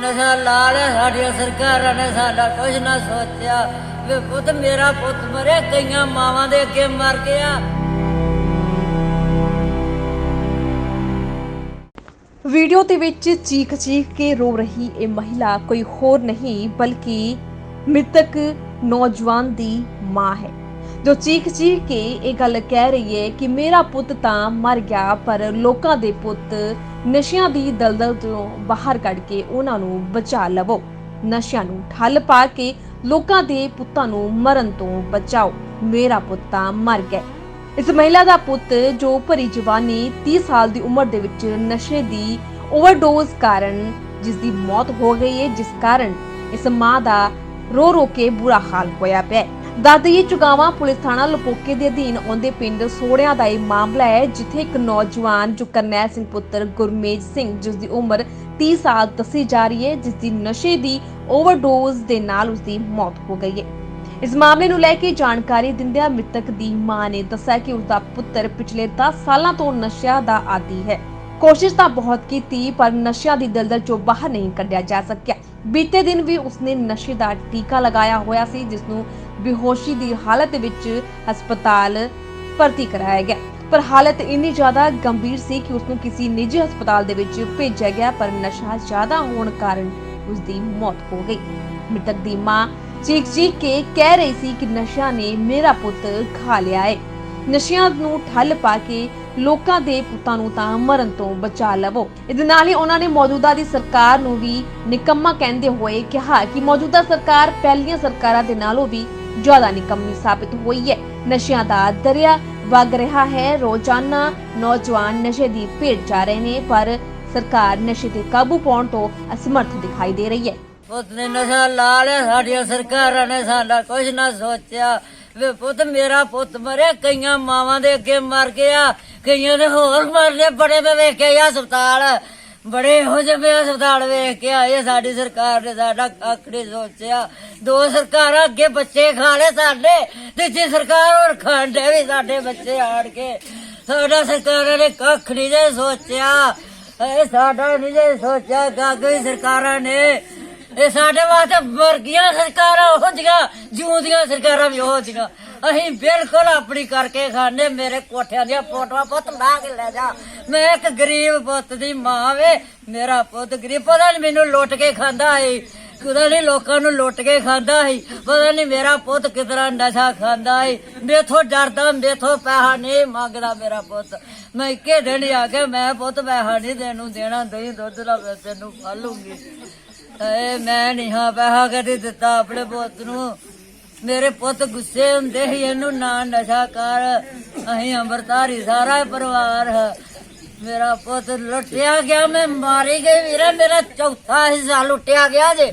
ਨਸ਼ਾ ਲਾ ਸਾਡੀਆਂ ਸਰਕਾਰਾਂ ਨੇ ਸਾਡਾ ਕੁਝ ਨਾ ਸੋਚਿਆ। ਵੇ ਪੁੱਤ, ਮੇਰਾ ਪੁੱਤ ਮਰਿਆ ਕਈਆਂ ਮਾਵਾਂ ਦੇ ਅੱਗੇ ਮਰ ਗਿਆ। ਵੀਡੀਓ ਦੇ ਵਿੱਚ ਚੀਖ ਚੀਖ ਕੇ ਰੋ ਰਹੀ ਇਹ ਮਹਿਲਾ ਕੋਈ ਹੋਰ ਨਹੀਂ, ਬਲਕਿ ਮ੍ਰਿਤਕ ਨੌਜਵਾਨ ਦੀ ਮਾਂ ਹੈ। ਜੋ ਚੀਖ ਚੀਖ ਕੇ ਇਹ ਗੱਲ ਕਹਿ ਰਹੀ ਹੈ ਕਿ ਮੇਰਾ ਪੁੱਤ ਤਾਂ ਮਰ ਗਿਆ, ਪਰ ਲੋਕਾਂ ਦੇ ਪੁੱਤ ਨਸ਼ਿਆਂ ਦੀ ਦਲਦਲ ਤੋਂ ਬਾਹਰ ਕੱਢ ਕੇ ਉਹਨਾਂ ਨੂੰ ਬਚਾ ਲਵੋ। ਨਸ਼ਿਆਂ ਨੂੰ ਠੱਲ ਪਾ ਕੇ ਲੋਕਾਂ ਦੇ ਪੁੱਤਾਂ ਨੂੰ ਮਰਨ ਤੋਂ ਬਚਾਓ। ਮੇਰਾ ਪੁੱਤ ਤਾਂ ਮਰ ਗਿਆ। ਇਸ ਮਹਿਲਾ ਦਾ ਪੁੱਤ ਜੋ ਭਰੀ ਜਵਾਨੀ 30 ਸਾਲ ਦੀ ਉਮਰ ਦੇ ਵਿੱਚ ਨਸ਼ੇ ਦੀ ਓਵਰਡੋਜ਼ ਕਾਰਨ ਜਿਸ ਦੀ ਮੌਤ ਹੋ ਗਈ ਹੈ, ਜਿਸ ਕਾਰਨ ਇਸ ਮਾਂ ਦਾ ਰੋ ਰੋ ਕੇ ਬੁਰਾ ਹਾਲ ਹੋਇਆ ਪਿਆ ਦੱਸ ਦਾਦਈ ਚੁਗਾਵਾ ਪੁਲਿਸ ਥਾਣਾ ਲਪੋਕੇ ਦੇ ਅਧੀਨ ਆਉਂਦੇ ਪਿੰਡ ਸੋੜਿਆਂ ਦਾ ਇਹ ਮਾਮਲਾ ਹੈ, ਜਿੱਥੇ ਇੱਕ ਨੌਜਵਾਨ ਜੋ ਕਰਨੈਲ ਸਿੰਘ ਪੁੱਤਰ ਗੁਰਮੇਜ ਸਿੰਘ ਜਿਸ ਦੀ ਉਮਰ 30 ਸਾਲ ਦੱਸੀ ਜਾ ਰਹੀ ਹੈ ਜਿਸ ਦੀ ਨਸ਼ੇ ਦੀ ਓਵਰਡੋਜ਼ ਦੇ ਨਾਲ ਉਸ ਦੀ ਮੌਤ ਹੋ ਗਈ ਹੈ। ਇਸ ਮਾਮਲੇ ਨੂੰ ਲੈ ਕੇ ਜਾਣਕਾਰੀ ਦਿੰਦਿਆਂ ਮ੍ਰਿਤਕ ਦੀ ਮਾਂ ਨੇ ਦੱਸਿਆ ਕਿ ਉਸ ਦਾ ਪੁੱਤਰ ਪਿਛਲੇ 10 ਸਾਲਾਂ ਤੋਂ ਨਸ਼ਿਆਂ ਦਾ ਆਦੀ ਹੈ। ਕੋਸ਼ਿਸ਼ ਤਾਂ ਬਹੁਤ ਕੀਤੀ, ਪਰ ਨਸ਼ਿਆਂ ਦੀ ਦਲਦਲ ਚੋਂ ਬਾਹਰ ਨਹੀਂ ਕੱਢਿਆ ਜਾ ਸਕਿਆ। ਬੀਤੇ ਦਿਨ ਵੀ ਉਸਨੇ ਨਸ਼ੇ ਦਾ ਟੀਕਾ ਲਗਾਇਆ ਹੋਇਆ ਸੀ, ਜਿਸ ਨੂੰ ਬੇਹੋਸ਼ੀ ਦੀ ਹਾਲਤ ਵਿੱਚ ਹਸਪਤਾਲ ਭਰਤੀ ਕਰਾਇਆ ਗਿਆ। ਪਰ ਹਾਲਤ ਇੰਨੀ ਜ਼ਿਆਦਾ ਗੰਭੀਰ ਸੀ ਕਿ ਉਸ ਨੂੰ ਕਿਸੇ ਨਿੱਜੀ ਹਸਪਤਾਲ ਦੇ ਵਿੱਚ ਭੇਜਿਆ ਗਿਆ, ਪਰ ਨਸ਼ਾ ਜ਼ਿਆਦਾ ਹੋਣ ਕਾਰਨ ਉਸ ਦੀ ਮੌਤ ਹੋ ਗਈ। ਮ੍ਰਿਤਕ ਦੀ ਮਾਂ ਚੀਖ ਚੀਖ ਕੇ ਕਹਿ ਰਹੀ ਸੀ ਕਿ ਨਸ਼ਾ ਨੇ ਮੇਰਾ ਪੁੱਤ ਖਾ ਲਿਆ ਹੈ ਨਸ਼ਿਆਂ ਨੂੰ ਠੱਲ ਪਾ ਕੇ ਲੋਕਾਂ ਦੇ ਪੁੱਤਾਂ ਨੂੰ ਤਾਂ ਮਰਨ ਤੋਂ ਬਚਾ ਲਵੋ। ਇਹਦੇ ਨਾਲ ਹੀ ਉਹਨਾਂ ਨੇ ਮੌਜੂਦਾ ਦੀ ਸਰਕਾਰ ਨੂੰ ਵੀ ਨਿਕੰਮਾ ਕਹਿੰਦੇ ਹੋਏ ਕਿਹਾ ਕਿ ਮੌਜੂਦਾ ਸਰਕਾਰ ਪਹਿਲੀਆਂ ਸਰਕਾਰਾਂ ਦੇ ਨਾਲੋਂ ਵੀ ਜ਼ਿਆਦਾ ਨਿਕੰਮੀ ਸਾਬਿਤ ਹੋਈ ਹੈ। ਨਸ਼ਿਆਂ ਦਾ ਦਰਿਆ ਵਗ ਰਿਹਾ ਹੈ। ਰੋਜ਼ਾਨਾ ਨੌਜਵਾਨ ਨਸ਼ੇ ਦੀ ਭੇਟ ਜਾ ਰਹੇ ਨੇ, ਪਰ ਸਰਕਾਰ ਨਸ਼ੇ ਤੇ ਕਾਬੂ ਪਾਉਣ ਤੋਂ ਅਸਮਰਥ ਦਿਖਾਈ ਦੇ ਰਹੀ ਹੈ। ਪੁੱਤ ਨੇ ਨਸ਼ਾ ਲਾ ਲਿਆ, ਸਾਡੀਆਂ ਸਰਕਾਰਾਂ ਨੇ ਸਾਡਾ ਕੁਝ ਨਾ ਸੋਚਿਆ। ਵੇ ਪੁੱਤ, ਮੇਰਾ ਪੁੱਤ ਮਰਿਆ, ਕਈਆਂ ਮਾਵਾਂ ਦੇ ਅੱਗੇ ਮਰ ਗਿਆ। ਕਈਆਂ ਦੇ ਹੋਰ ਮਰਨੇ, ਬੜੇ ਮੈਂ ਵੇਖੇ ਆ ਹਸਪਤਾਲ। ਬੜੇ ਇਹੋ ਜਿਹੇ ਹਸਪਤਾਲ ਵੇਖ ਕੇ ਆਏ ਸਾਡੀ ਸਰਕਾਰ ਨੇ ਸਾਡਾ ਕੱਖ ਨਹੀਂ ਸੋਚਿਆ। ਦੋ ਸਰਕਾਰਾਂ ਅੱਗੇ ਬੱਚੇ ਖਾ ਲਏ ਸਾਡੇ ਤੇ ਜੇ ਸਰਕਾਰ ਹੋਰ ਖਾਂਦੇ ਵੀ ਸਾਡੇ ਬੱਚੇ ਆੜ ਕੇ। ਸਾਡਾ ਸਰਕਾਰਾਂ ਨੇ ਕੱਖ ਨਹੀਂ ਜੇ ਸੋਚਿਆ। ਇਹ ਸਾਡਾ ਨਹੀਂ ਜੇ ਸੋਚਿਆ ਕਾਗਈ ਸਰਕਾਰਾਂ ਨੇ ਇਹ ਸਾਡੇ ਵਾਸਤੇ ਵਰਗੀਆਂ ਸਰਕਾਰਾਂ ਹੋ ਜੀਆਂ ਜੂਦੀਆਂ ਸਰਕਾਰਾਂ ਵੀ ਹੋ ਜੀਆਂ ਅਸੀਂ ਬਿਲਕੁਲ ਆਪਣੀ ਕਰਕੇ ਖਾਣੇ ਮੇਰੇ ਕੋਠਿਆਂ ਦੀਆਂ ਫੋਟੋਆਂ ਪੁੱਤ ਲਾ ਕੇ ਲੈ ਜਾ। ਮੈਂ ਇੱਕ ਗਰੀਬ ਪੁੱਤ ਦੀ ਮਾਂ ਵੇ, ਮੇਰਾ ਪੁੱਤ ਗਰੀਬ, ਪਤਾ ਨਹੀਂ ਮੈਨੂੰ ਲੁੱਟ ਕੇ ਖਾਂਦਾ ਏ ਪਤਾ ਨਹੀਂ ਲੋਕਾਂ ਨੂੰ ਲੁੱਟ ਕੇ ਖਾਂਦਾ ਸੀ। ਪਤਾ ਨਹੀਂ ਮੇਰਾ ਪੁੱਤ ਕਿਤਨਾ ਨਸ਼ਾ ਖਾਂਦਾ ਸੀ। ਮੇਥੋਂ ਡਰਦਾ, ਮੇਥੋਂ ਪੈਸਾ ਨਹੀਂ ਮੰਗਦਾ ਮੇਰਾ ਪੁੱਤ। ਮੈਂ ਇੱਕੇ ਦਿਨ ਆ ਕੇ, ਮੈਂ ਪੁੱਤ ਪੈਸਾ ਨਹੀਂ ਤੈਨੂੰ ਦੇਣਾ ਦਹੀਂ ਦੁੱਧ ਦਾ, ਮੈਂ ਤੈਨੂੰ ਖਾ ਏ ਮੈਂ ਨਹੀਂ ਹਾਂ ਪੈਸਾ ਕਦੇ ਦਿੱਤਾ ਆਪਣੇ ਪੁੱਤ ਨੂੰ। ਮੇਰੇ ਪੁੱਤ ਗੁੱਸੇ ਹੁੰਦੇ ਸੀ, ਇਹਨੂੰ ਨਾ ਨਸ਼ਾ ਕਰ। ਅਸੀਂ ਅੰਮ੍ਰਿਤਧਾਰੀ ਸਾਰਾ ਪਰਿਵਾਰ। ਮੇਰਾ ਪੁੱਤ ਲੁੱਟਿਆ ਗਿਆ, ਮੈਂ ਮਾਰੀ ਗਈ ਵੀਰਾ, ਮੇਰਾ ਚੌਥਾ ਹਿੱਸਾ ਲੁੱਟਿਆ ਗਿਆ ਜੇ।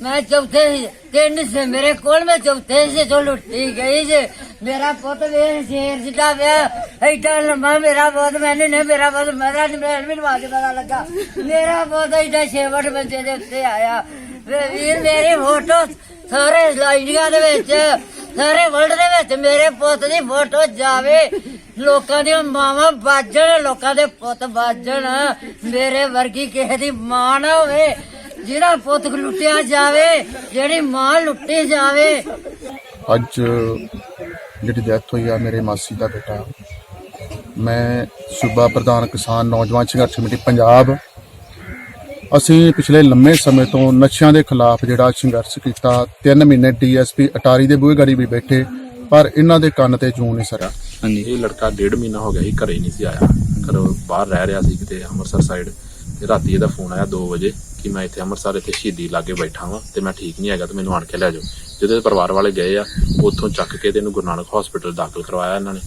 ਮੈਂ ਚੌਥੇ ਤਿੰਨ ਹਿੱਸੇ ਮੇਰੇ ਕੋਲ, ਮੈਂ ਚੌਥੇ ਹਿੱਸੇ ਤੋਂ ਲੁੱਟੀ ਗਈ ਜੇ। ਮੇਰਾ ਪੁੱਤ ਵੇ ਸ਼ੇਰ ਜਿੱਡਾ ਵਿਆ ਐਡਾ ਲੰਮਾ ਮੇਰਾ ਪੁੱਤ ਮੈਨੂੰ ਨੇ ਮੇਰਾ ਪੁੱਤ ਮੇਰਾ ਨਹੀਂ ਮੈਂ ਵੀ ਨਵਾ ਪਤਾ ਲੱਗਾ। ਮੇਰਾ ਪੁੱਤ ਐਡਾ ਛੇਵਟ ਬੰਦੇ ਦੇ ਉੱਤੇ ਆਇਆ। ਵੇ ਵੀਰ, ਮੇਰੀ ਫੋਟੋ ਸਾਰੇ ਲਾਈਨੀਆਂ ਦੇ ਵਿੱਚ, ਸਾਰੇ ਵਰਲਡ ਦੇ ਵਿੱਚ ਮੇਰੇ ਪੁੱਤ ਦੀ ਫੋਟੋ ਜਾਵੇ। ਲੋਕਾਂ ਦੀਆਂ ਮਾਵਾਂ ਬਾਜਣ ਲੋਕਾਂ ਦੇ ਪੁੱਤ ਬਾਜਣ ਮੇਰੇ ਵਰਗੀ ਕਿਸੇ ਦੀ ਮਾਂ ਨਾ ਹੋਵੇ ਜਿਹੜਾ ਪੁੱਤ ਲੁੱਟਿਆ ਜਾਵੇ, ਜਿਹੜੀ ਮਾਂ ਲੁੱਟੀ ਜਾਵੇ। ਅੱਜ ਜਿਹੜੀ ਡੈਥ ਹੋਈ ਆ ਮੇਰੇ ਮਾਸੀ ਦਾ ਬੇਟਾ। ਮੈਂ ਸੂਬਾ ਪ੍ਰਧਾਨ ਕਿਸਾਨ ਨੌਜਵਾਨ ਸੰਘਰਸ਼ ਕਮੇਟੀ ਪੰਜਾਬ। ਅਸੀਂ ਪਿਛਲੇ ਲੰਮੇ ਸਮੇਂ ਤੋਂ ਨਸ਼ਿਆਂ ਦੇ ਖਿਲਾਫ ਜਿਹੜਾ ਸੰਘਰਸ਼ ਕੀਤਾ 3 ਮਹੀਨੇ ਡੀਐਸਪੀ ਅਟਾਰੀ ਦੇ ਬੂਹੇ ਗਾੜੀ ਵੀ ਬੈਠੇ ਪਰ ਇਹਨਾਂ ਦੇ ਕੰਨ ਤੇ ਜੂੰ ਨਹੀਂ ਸਰਿਆ। ਹਾਂਜੀ। ਇਹ ਲੜਕਾ ਡੇਢ ਮਹੀਨਾ ਹੋ ਗਿਆ ਸੀ ਘਰੇ ਨਹੀਂ ਸੀ ਆਇਆ। ਘਰੋਂ ਬਾਹਰ ਰਹਿ ਰਿਹਾ ਸੀ ਕਿਤੇ ਅੰਮ੍ਰਿਤਸਰ ਸਾਈਡ ਤੇ ਰਾਤੀ ਇਹਦਾ ਫੋਨ ਆਇਆ 2 ਵਜੇ। ਕਿ ਮੈਂ ਇੱਥੇ ਅੰਮ੍ਰਿਤਸਰ ਇੱਥੇ ਸ਼ਹੀਦੀ ਲਾਗੇ ਬੈਠਾ ਵਾਂ ਤੇ ਮੈਂ ਠੀਕ ਨਹੀਂ ਹੈਗਾ ਤੇ ਮੈਨੂੰ ਆਣ ਕੇ ਲੈ ਜਾਓ। ਜਦੋਂ ਇਹਦੇ ਪਰਿਵਾਰ ਵਾਲੇ ਗਏ ਆ, ਉੱਥੋਂ ਚੱਕ ਕੇ ਤੇ ਇਹਨੂੰ ਗੁਰੂ ਨਾਨਕ ਹਸਪੀਟਲ ਦਾਖਲ ਕਰਵਾਇਆ ਇਹਨਾਂ ਨੇ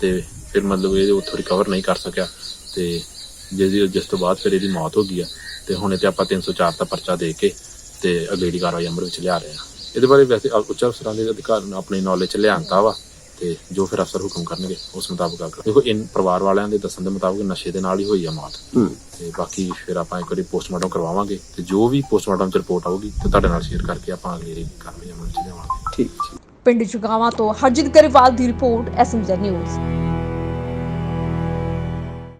ਤੇ ਫਿਰ ਮਤਲਬ ਇਹ ਉੱਥੋਂ ਰਿਕਵਰ ਨਹੀਂ ਕਰ ਸਕਿਆ ਤੇ ਜਿਹਦੀ ਜਿਸ ਤੋਂ ਬਾਅਦ ਫਿਰ ਇਹਦੀ ਮੌਤ ਹੋ ਗਈ ਆ ਤੇ ਹੁਣ ਇਹ ਤੇ ਆਪਾਂ 304 ਦਾ ਪਰਚਾ ਦੇ ਕੇ ਤੇ ਅਗਲੇਰੀ ਕਾਰਵਾਈ ਅਮਰ ਵਿੱਚ ਲਿਆ ਰਹੇ ਆ। ਇਹਦੇ ਬਾਰੇ ਵੈਸੇ ਉੱਚ ਅਫਸਰਾਂ ਦੇ ਅਧਿਕਾਰ ਨੂੰ ਆਪਣੀ ਨੌਲੇਜ ਚ ਲਿਆਂਤਾ ਵਾ। ਤੇ ਜੋ ਫਿਰ ਅਫਸਰ ਹੁਕਮ ਕਰਨਗੇ ਉਸ ਮੁਤਾਬਕ ਅਗਰ ਦੇਖੋ ਇਨ ਪਰਿਵਾਰ ਵਾਲਿਆਂ ਦੇ ਦੱਸਣ ਦੇ ਮੁਤਾਬਕ ਨਸ਼ੇ ਦੇ ਨਾਲ ਹੀ ਹੋਈ ਆ ਮੌਤ। ਤੇ ਬਾਕੀ ਫਿਰ ਆਪਾਂ ਇੱਕ ਵਾਰੀ ਪੋਸਟਮਾਰਟਮ ਕਰਵਾਵਾਂਗੇ ਤੇ ਜੋ ਵੀ ਪੋਸਟਮਾਰਟਮ ਚ ਰਿਪੋਰਟ ਆਊਗੀ ਤੇ ਤੁਹਾਡੇ ਨਾਲ ਸ਼ੇਅਰ ਕਰਕੇ ਆਪਾਂ ਅਗਲੇਰੀ ਕਾਰਵਾਈ ਅਮਲ ਚ ਲਿਆਵਾਂਗੇ। ਪਿੰਡ ਚੁਗਾਵਾਂ ਤੋਂ ਹਰਜਿਤ ਗਰੇਵਾਲ ਦੀ ਰਿਪੋਰਟ ਐਸਐਮਜੀ ਨਿਊਜ਼